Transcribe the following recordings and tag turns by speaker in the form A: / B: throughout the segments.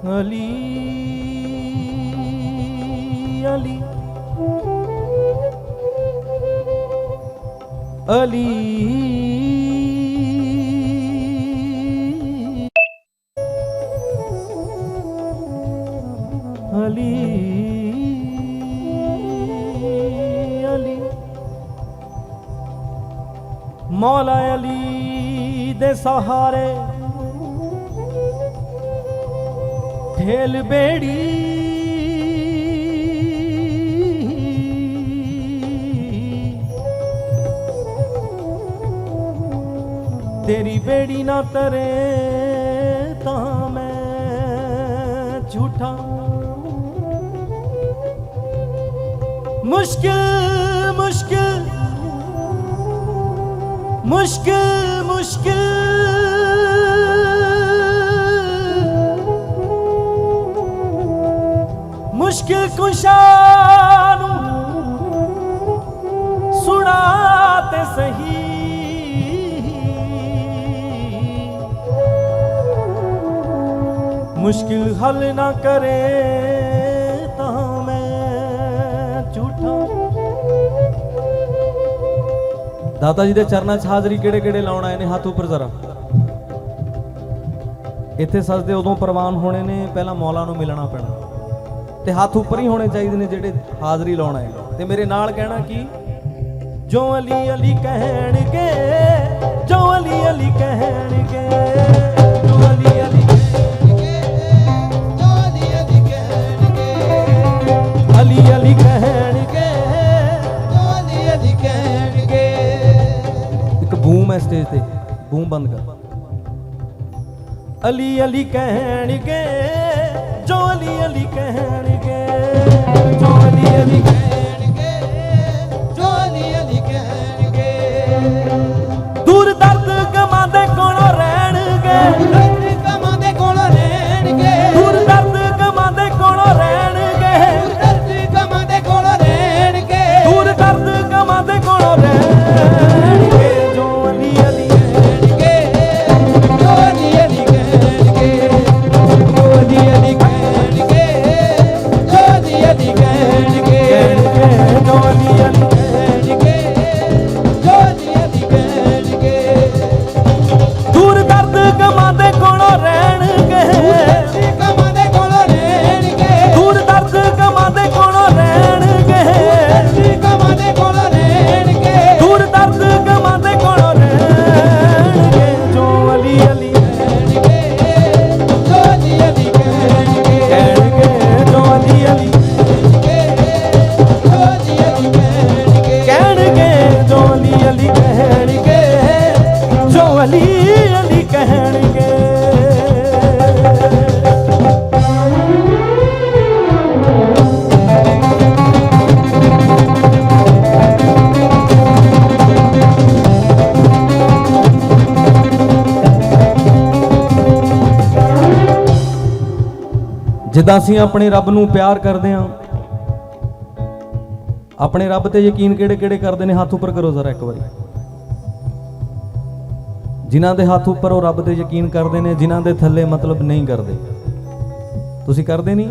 A: ਅਲੀ ਅਲੀ ਅਲੀ ਅਲੀ ਅਲੀ ਮੌਲਾ ਅਲੀ ਦੇ ਸਹਾਰੇ ਠੇਲ ਬੇੜੀ ਤੇਰੀ ਬੇੜੀ ਨਾ ਤਰੇ ਤਾਂ ਮੈਂ ਝੂਠਾ ਮੁਸ਼ਕਿਲ ਮੁਸ਼ਕਿਲ ਮੁਸ਼ਕਿਲ ਮੁਸ਼ਕਿਲ ਮੁਸ਼ਕਿਲ ਕੁਸ਼ਾ ਨੂੰ ਸੁਣਾ ਤੇ ਸਹੀ। ਮੁਸ਼ਕਿਲ ਹੱਲ ਨਾ ਕਰੇ ਤਾਂ ਮੈਂ ਝੂਠਾ। ਦਾਤਾ ਜੀ ਦੇ ਚਰਨਾਂ 'ਚ ਹਾਜ਼ਰੀ ਕਿਹੜੇ ਕਿਹੜੇ ਲਾਉਣ ਆਏ ਨੇ? ਹੱਥ ਉੱਪਰ ਜ਼ਰਾ। ਇੱਥੇ ਸਜਦੇ ਉਦੋਂ ਪ੍ਰਵਾਨ ਹੋਣੇ ਨੇ, ਪਹਿਲਾਂ ਮੌਲਾ ਨੂੰ ਮਿਲਣਾ ਪੈਣਾ। ਤੇ ਹੱਥ ਉੱਪਰ ਹੀ ਹੋਣੇ ਚਾਹੀਦੇ ਨੇ ਜਿਹੜੇ ਹਾਜ਼ਰੀ ਲਾਉਣ ਆਏ। ਨੇ। ਤੇ ਮੇਰੇ ਨਾਲ ਕਹਿਣਾ ਕੀ ਜੋ ਅਲੀ ਅਲੀ ਕਹਿਣਗੇ, ਜੋ ਅਲੀ ਅਲੀ ਕਹਿਣਗੇ, ਜੋ ਅਲੀ ਅਲੀ ਅਲੀ ਅਲੀ ਕਹਿਣਗੇ ਇੱਕ ਬੂਮ ਹੈ ਸਟੇਜ ਤੇ, ਬੂਮ ਬੰਦ ਕਰ। ਅਲੀ ਅਲੀ ਕਹਿਣਗੇ, ਜੋ ਅਲੀ ਅਲੀ ਕਹਿਣਗੇ। ਜੋ ਜਿੱਦਾਂ ਅਸੀਂ ਆਪਣੇ ਰੱਬ ਨੂੰ ਪਿਆਰ ਕਰਦੇ ਹਾਂ, ਆਪਣੇ ਰੱਬ ਤੇ ਯਕੀਨ ਕਿਹੜੇ ਕਿਹੜੇ ਕਰਦੇ ਨੇ, ਹੱਥ ਉੱਪਰ ਕਰੋ ਜ਼ਰਾ ਇੱਕ ਵਾਰੀ। ਜਿਨ੍ਹਾਂ ਦੇ ਹੱਥ ਉੱਪਰ ਉਹ ਰੱਬ ਤੇ ਯਕੀਨ ਕਰਦੇ ਨੇ, ਜਿਨ੍ਹਾਂ ਦੇ ਥੱਲੇ ਮਤਲਬ ਨਹੀਂ ਕਰਦੇ। ਤੁਸੀਂ ਕਰਦੇ ਨਹੀਂ?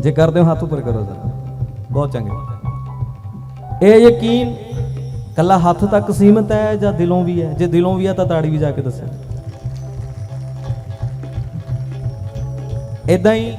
A: ਜੇ ਕਰਦੇ ਹੋ, ਹੱਥ ਉੱਪਰ ਕਰੋ ਜ਼ਰਾ। ਬਹੁਤ ਚੰਗੇ ਇਹ ਯਕੀਨ ਕੱਲਾ ਹੱਥ ਤੱਕ ਸੀਮਤ ਹੈ ਜਾਂ ਦਿਲੋਂ ਵੀ ਹੈ? ਜੇ ਦਿਲੋਂ ਵੀ ਹੈ ਤਾਂ ਤਾੜੀ ਵੀ ਜਾ ਕੇ ਦੱਸੋ। ਇਦਾਂ ਹੀ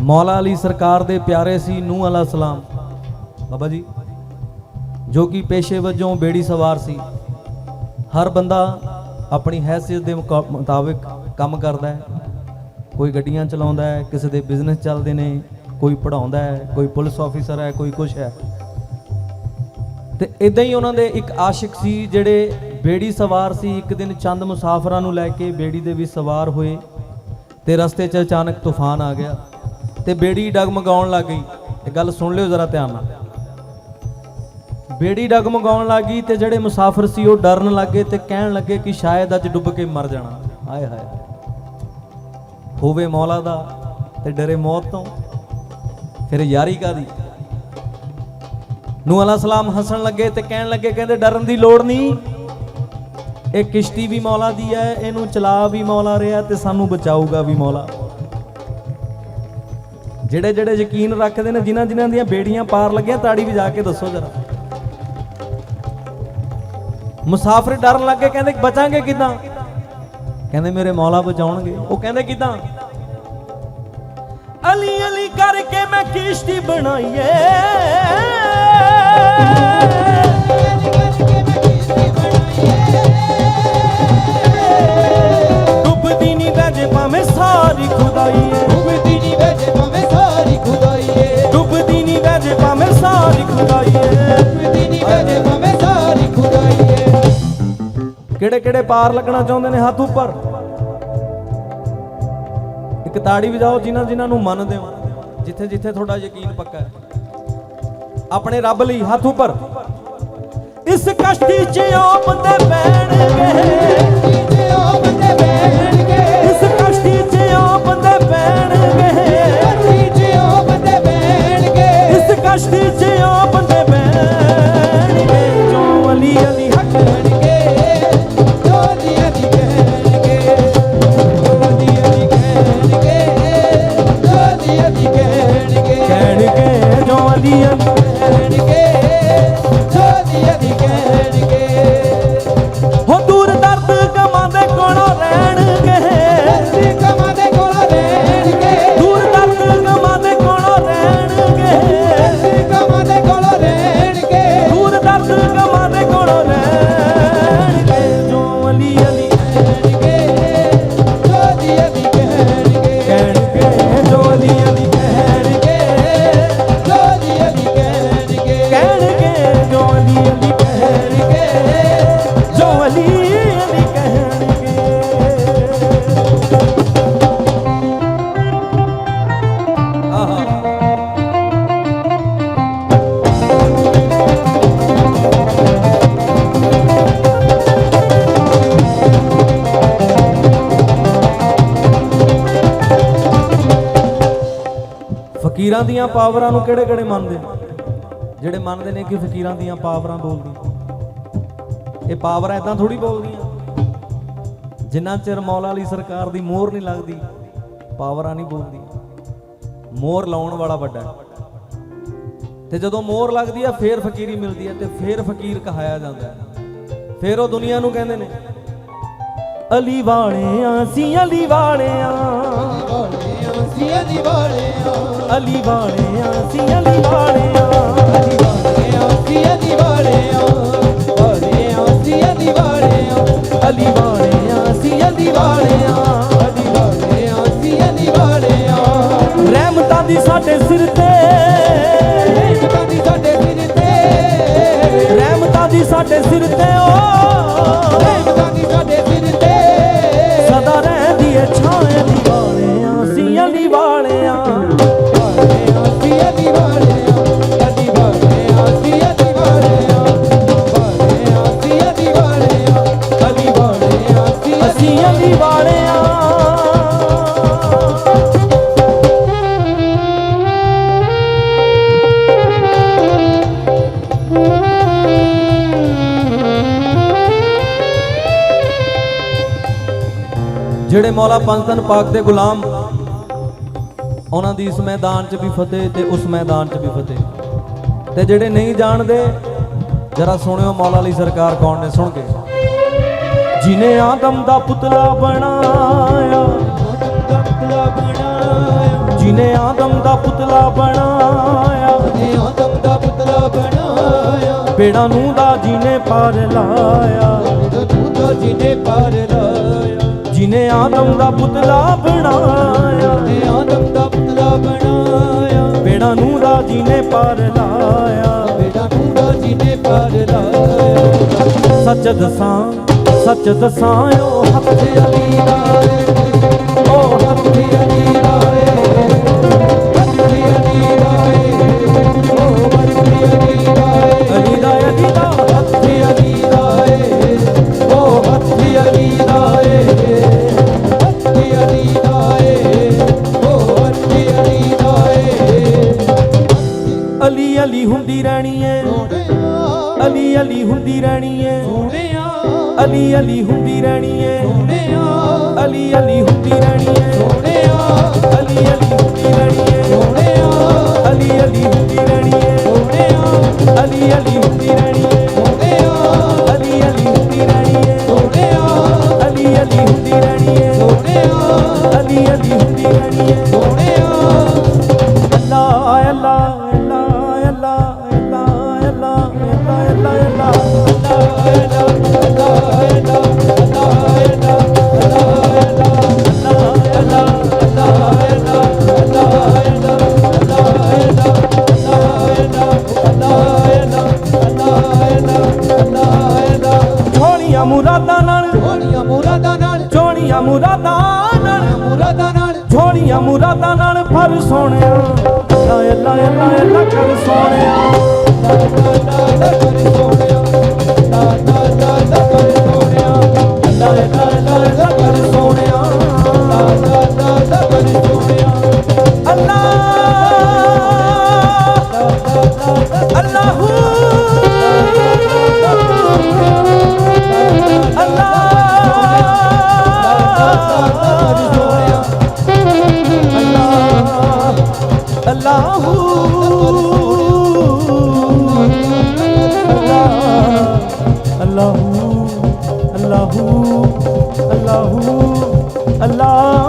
A: ਮੌਲਾ ਅਲੀ ਸਰਕਾਰ ਦੇ ਪਿਆਰੇ ਸੀ ਨੂਹ ਅਲਾ ਸਲਾਮ। ਬਾਬਾ ਜੀ, ਜੋ ਕਿ ਪੇਸ਼ੇ ਵਜੋਂ ਬੇੜੀ ਸਵਾਰ ਸੀ। ਹਰ ਬੰਦਾ ਆਪਣੀ ਹੈਸੀਅਤ ਦੇ ਮੁਕਾ- ਮੁਤਾਬਿਕ ਕੰਮ ਕਰਦਾ ਹੈ। ਕੋਈ ਗੱਡੀਆਂ ਚਲਾਉਂਦਾ ਹੈ, ਕਿਸੇ ਦੇ ਬਿਜ਼ਨਸ ਚੱਲਦੇ ਨੇ, ਕੋਈ ਪੜਾਉਂਦਾ ਹੈ, ਕੋਈ ਪੁਲਿਸ ਆਫੀਸਰ ਹੈ, ਕੋਈ ਕੁਛ ਹੈ। ਤੇ ਇਦਾਂ ਹੀ ਉਹਨਾਂ ਦੇ ਇੱਕ ਆਸ਼ਿਕ ਸੀ, ਜਿਹੜੇ ਬੇੜੀ ਸਵਾਰ ਸੀ। ਇੱਕ ਦਿਨ ਚੰਦ ਮੁਸਾਫਰਾਂ ਨੂੰ ਲੈ ਕੇ ਬੇੜੀ ਦੇ ਵਿੱਚ ਸਵਾਰ ਹੋਏ। ਤੇ ਰਸਤੇ 'ਚ ਅਚਾਨਕ ਤੂਫਾਨ ਆ ਗਿਆ ਤੇ ਬੇੜੀ ਡਗਮਗਾਉਣ ਲੱਗ ਗਈ। ਇਹ ਗੱਲ ਸੁਣ ਲਿਓ ਜ਼ਰਾ ਧਿਆਨ ਨਾਲ। ਬੇੜੀ ਡਗਮਗਾਉਣ ਲੱਗ ਗਈ ਤੇ ਜਿਹੜੇ ਮੁਸਾਫਰ ਸੀ ਉਹ ਡਰਨ ਲੱਗੇ ਤੇ ਕਹਿਣ ਲੱਗੇ ਕਿ ਸ਼ਾਇਦ ਅੱਜ ਡੁੱਬ ਕੇ ਮਰ ਜਾਣਾ। ਹਾਏ ਹਾਏ। ਹੋਵੇ ਮੌਲਾ ਦਾ ਤੇ ਡਰੇ ਮੌਤ ਤੋਂ, ਫਿਰ ਯਾਰੀ ਕਾਦੀ ਨੂਹ ਅਲਾ ਸਲਾਮ ਹੱਸਣ ਲੱਗੇ ਤੇ ਕਹਿਣ ਲੱਗੇ, ਕਹਿੰਦੇ ਡਰਨ ਦੀ ਲੋੜ ਨਹੀਂ। ਇਹ ਕਿਸ਼ਤੀ ਵੀ ਮੌਲਾ ਦੀ ਹੈ, ਇਹਨੂੰ ਚਲਾ ਵੀ ਮੌਲਾ ਰਿਹਾ ਤੇ ਸਾਨੂੰ ਬਚਾਊਗਾ ਵੀ ਮੌਲਾ। ਜਿਹੜੇ ਜਿਹੜੇ ਯਕੀਨ ਰੱਖਦੇ ਨੇ, ਜਿਨ੍ਹਾਂ ਜਿਨ੍ਹਾਂ ਦੀਆਂ ਬੇੜੀਆਂ ਪਾਰ ਲੱਗੀਆਂ, ਤਾੜੀ ਵਜਾ ਕੇ ਦੱਸੋ ਜਰਾ। ਮੁਸਾਫਰ ਡਰਨ ਲੱਗੇ ਕਹਿੰਦੇ ਬਚਾਂਗੇ ਕਿਦਾਂ? ਕਹਿੰਦੇ ਮੇਰੇ ਮੌਲਾ ਬਚਾਉਣਗੇ। ਉਹ ਕਹਿੰਦੇ ਕਿਦਾਂ? ਅਲੀ ਅਲੀ ਕਰਕੇ ਮੈਂ ਕਿਸ਼ਤੀ ਬਣਾਈਏ ਭਾਵੇਂ ਸਾਰੀ
B: ਡੁੱਬਦੀ ਭਾਵੇਂ ਸਾਰੀ
A: ਡੁੱਬਦੀ ਨਹੀਂ ਭਾਵੇਂ ਸਾਰੀ
B: ਡੁੱਬਦੀ ਭਾਵੇਂ ਸਾਰੀ
A: ਕਿਹੜੇ ਕਿਹੜੇ ਪਾਰ ਲੱਗਣਾ ਚਾਹੁੰਦੇ ਨੇ ਹੱਥ ਉੱਪਰ? ਇੱਕ ਤਾੜੀ ਵਜਾਓ ਜਿਨ੍ਹਾਂ ਜਿਨ੍ਹਾਂ ਨੂੰ ਮੰਨਦੇ ਹੋ। ਜਿੱਥੇ ਜਿੱਥੇ ਤੁਹਾਡਾ ਯਕੀਨ ਪੱਕਾ ਹੈ। ਆਪਣੇ ਰੱਬ ਲਈ ਹੱਥ ਉੱਪਰ। ਇਸ ਕਸ਼ਤੀ 'ਚ ਫਕੀਰਾਂ ਦੀਆਂ ਪਾਵਰਾਂ ਨੂੰ ਕਿਹੜੇ ਕਿਹੜੇ ਮੰਨਦੇ ਨੇ? ਜਿਹੜੇ ਮੰਨਦੇ ਨੇ ਕਿ ਫਕੀਰਾਂ ਦੀਆਂ ਪਾਵਰਾਂ ਬੋਲਦੀਆਂ। ਇਹ ਪਾਵਰਾਂ ਇਦਾਂ ਥੋੜੀ ਬੋਲਦੀਆਂ। ਜਿੰਨਾ ਚਿਰ ਮੌਲਾ ਅਲੀ ਸਰਕਾਰ ਦੀ ਮੋਹਰ ਨਹੀਂ ਲੱਗਦੀ, ਪਾਵਰਾਂ ਨਹੀਂ ਬੋਲਦੀਆਂ। ਮੋਹਰ ਲਾਉਣ ਵਾਲਾ ਵੱਡਾ ਤੇ ਜਦੋਂ ਮੋਹਰ ਲੱਗਦੀ ਆ ਫੇਰ ਫਕੀਰੀ ਮਿਲਦੀ ਹੈ ਤੇ ਫੇਰ ਫਕੀਰ ਕਹਾਇਆ ਜਾਂਦਾ ਫੇਰ ਉਹ ਦੁਨੀਆ ਨੂੰ ਕਹਿੰਦੇ ਨੇ, ਅਲੀ ਵਾਲਿਆਂ ਸੀ ਅਲੀ ਵਾਲਿਆਂ
B: ਸੀ ਅਲੀ ਵਾਲਿਆਂ
A: ਅਲੀ ਵਾਲਿਆਂ ਸੀ ਅਲੀ ਵਾਲਿਆਂ
B: ਅਲੀ ਵਾਲਿਆਂ ਸੀ ਅਲੀ ਵਾਲਿਆਂ ਵਾਲਿਆਂ ਸੀ ਅਲੀ ਵਾਲਿਆਂ
A: ਅਲੀ ਵਾਲਿਆਂ ਸੀ ਅਲੀ ਵਾਲਿਆਂ
B: ਅਲੀ ਵਾਲਿਆਂ ਸੀ ਅਲੀ ਵਾਲਿਆਂ
A: ਅਸੀਂ ਅਲੀ ਵਾਲਿਆਂ। ਜਿਹੜੇ ਮੌਲਾ ਪੰਜਤਨ ਪਾਕ ਦੇ ਗੁਲਾਮ, ਉਹਨਾਂ ਦੀ ਇਸ ਮੈਦਾਨ 'ਚ ਵੀ ਫਤਿਹ ਤੇ ਉਸ ਮੈਦਾਨ 'ਚ ਵੀ ਫਤਿਹ। ਤੇ ਜਿਹੜੇ ਨਹੀਂ ਜਾਣਦੇ, ਜਰਾ ਸੁਣਿਓ ਮੌਲਾ ਅਲੀ ਸਰਕਾਰ ਕੌਣ ਨੇ ਸੁਣ ਕੇ ਜਿਨੇ ਆਦਮ ਦਾ ਪੁਤਲਾ ਬਣਾਇਆ
B: ਦਾ
A: ਜਿਨੇ ਆਦਮ ਦਾ ਪੁਤਲਾ ਬਣਾਇਆ
B: ਨੇ ਆਦਮ ਦਾ ਪੁਤਲਾ ਬਣਾਇਆ
A: ਬੇੜਾ ਨੂੰ ਦਾ ਜਿਨੇ ਪਾਰ ਲਾਇਆ
B: ਤੂੰ ਤਾਂ ਜਿਹਨੇ ਪਾਰ ਲਾਇਆ
A: ਜਿਨੇ ਆਦਮ ਦਾ ਪੁਤਲਾ ਬਣਾਇਆ
B: ਨੇ ਆਦਮ ਦਾ ਪੁਤਲਾ ਬਣਾਇਆ
A: ਬੇੜਾ ਨੂੰ ਦਾ ਜਿਨੇ ਪਾਰ ਲਾਇਆ।
B: ਬੇਟਾ ਤੂੰ ਤਾਂ ਜਿਹਨੇ ਪਾਰ ਲਾਇਆ।
A: ਸੱਚ ਦਸਾਂ ਸੱਚ ਦਸਾਂ ਓ ਹੱਥ
B: ਅਲੀ ਹੱਥ ਅਲੀ ਹੱਥ ਅਲੀ ਲਾਏ ਓ ਹੱਥ ਤੇ ਅਲੀ ਲਾਏ
A: ਅਲੀ ਦਾ ਅਲੀ ਦਾ
B: ਹੱਥ ਤੇ ਅਲੀ ਲਾਏ ਓ ਹੱਥ ਤੇ ਅਲੀ ਲਾਏ ਹੱਥ ਤੇ ਅਲੀ ਲਾਏ ਓ ਹੱਥ ਤੇ ਅਲੀ ਲਾਏ
A: ਅਲੀ ਅਲੀ ਹੁੰਦੀ ਰਹਿਣੀ
B: ਸੋਹਣਿਆ
A: ਅਲੀ ਅਲੀ ਹੁੰਦੀ ਰਹਿਣੀ ਅਲੀ ਅਲੀ ਅਲੀ ਹੁੰਦੀ ਰਹਿਣੀ ਏ।
B: ਸੋਹਣਿਆ
A: ਅਲੀ ਅਲੀ ਹੁੰਦੀ ਰਹਿਣੀ ਏ।
B: ਸੋਹਣਿਆ
A: ਅਲੀ ਅਲੀ ਹੁੰਦੀ ਰਹਿਣੀ ਏ।
B: ਸੋਹਣਿਆ
A: ਅਲੀ ਅਲੀ ਹੁੰਦੀ ਰਹਿਣੀ ਏ।
B: ਸੋਹਣਿਆ
A: ਅਲੀ ਅਲੀ ਕਰ ਸੋਹਣਿਆ।
B: ਲਾਇ ਲਾਇ ਲਾਇ ਸੋਹਣਿਆ।
C: Allahu, Allahu, Allah.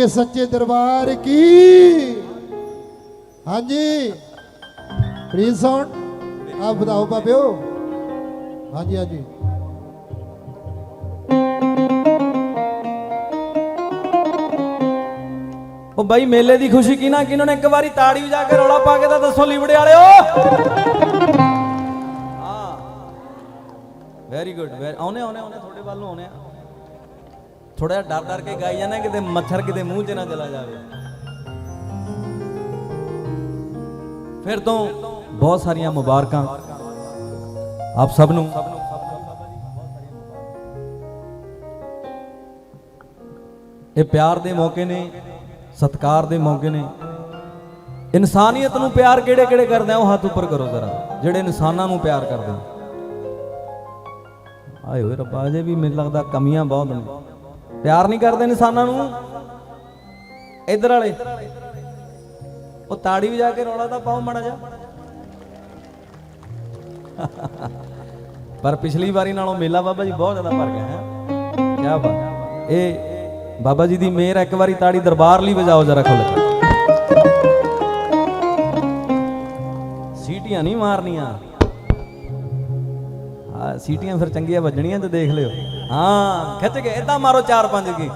C: ਬੋਲੀਏ ਸੱਚੇ ਦਰਬਾਰ ਕੀ? ਹਾਂਜੀ। ਪ੍ਰੀਤ ਸਾਊਂਡ ਆਪ ਬਤਾਓ ਬਾਬਿਓ ਹਾਂਜੀ ਹਾਂਜੀ।
A: ਉਹ ਬਾਈ ਮੇਲੇ ਦੀ ਖੁਸ਼ੀ ਕਿਨਾ ਕਿਨੋਂ ਨੇ ਇੱਕ ਵਾਰੀ ਤਾੜੀ ਵਜਾ ਕੇ ਰੌਲਾ ਪਾ ਕੇ ਤਾਂ ਦੱਸੋ ਲਿਬੜੇ ਵਾਲਿਓ। ਹਾਂ। ਵੈਰੀ ਗੁੱਡ ਆਉਨੇ ਆਉਨੇ ਆਉਨੇ, ਤੁਹਾਡੇ ਵੱਲੋਂ ਨੂੰ ਆਉਨੇ ਆ। ਥੋੜਾ ਜਿਹਾ ਡਰ ਡਰ ਕੇ ਗਾਈ ਜਾਂਦੇ ਕਿਤੇ ਮੱਛਰ ਕਿਤੇ ਮੂੰਹ 'ਚ ਨਾ ਚਲਾ ਜਾਵੇ। ਫਿਰ ਤੋਂ ਬਹੁਤ ਸਾਰੀਆਂ ਮੁਬਾਰਕਾਂ। ਆਪ ਸਭ ਨੂੰ। ਇਹ ਪਿਆਰ ਦੇ ਮੌਕੇ ਨੇ, ਸਤਕਾਰ ਦੇ ਮੌਕੇ ਨੇ। ਇਨਸਾਨੀਅਤ ਨੂੰ ਪਿਆਰ ਕਿਹੜੇ ਕਿਹੜੇ ਕਰਦੇ ਆ, ਉਹ ਹੱਥ ਉੱਪਰ ਕਰੋ ਜ਼ਰਾ। ਜਿਹੜੇ ਇਨਸਾਨਾਂ ਨੂੰ ਪਿਆਰ ਕਰਦੇ ਆ। ਆਏ ਹੋਏ ਰੱਬਾ, ਅਜੇ ਵੀ ਮੈਨੂੰ ਲੱਗਦਾ ਕਮੀਆਂ ਬਹੁਤ ਨੇ। ਪਿਆਰ ਨਹੀਂ ਕਰਦੇ ਇਨਸਾਨਾਂ ਨੂੰ। ਇਧਰ ਵਾਲੇ। ਉਹ ਤਾੜੀ ਵੀ ਜਾ ਕੇ ਰੌਲਾ ਤਾਂ ਪਾਓ ਮੜਾ ਜਾ ਪਰ ਪਿਛਲੀ ਵਾਰੀ ਨਾਲੋਂ ਮੇਲਾ ਬਾਬਾ ਜੀ ਬਹੁਤ ਜ਼ਿਆਦਾ ਭਰ ਗਿਆ ਹੈ। ਕੀ ਬਾਤ। ਇਹ ਬਾਬਾ ਜੀ ਦੀ ਮਿਹਰ ਇੱਕ ਵਾਰੀ ਤਾੜੀ ਦਰਬਾਰ ਲਈ ਵਜਾਓ ਜਰਾ ਖੁੱਲ ਕੇ। ਸੀਟੀਆਂ ਨਹੀਂ ਮਾਰਨੀਆਂ। ਆ ਸੀਟੀਆਂ ਫਿਰ ਚੰਗੀਆਂ ਵੱਜਣੀਆਂ ਤੇ ਦੇਖ ਲਿਓ। હા ખેંચી ગયા એતા મારો ચાર પાંચ ગી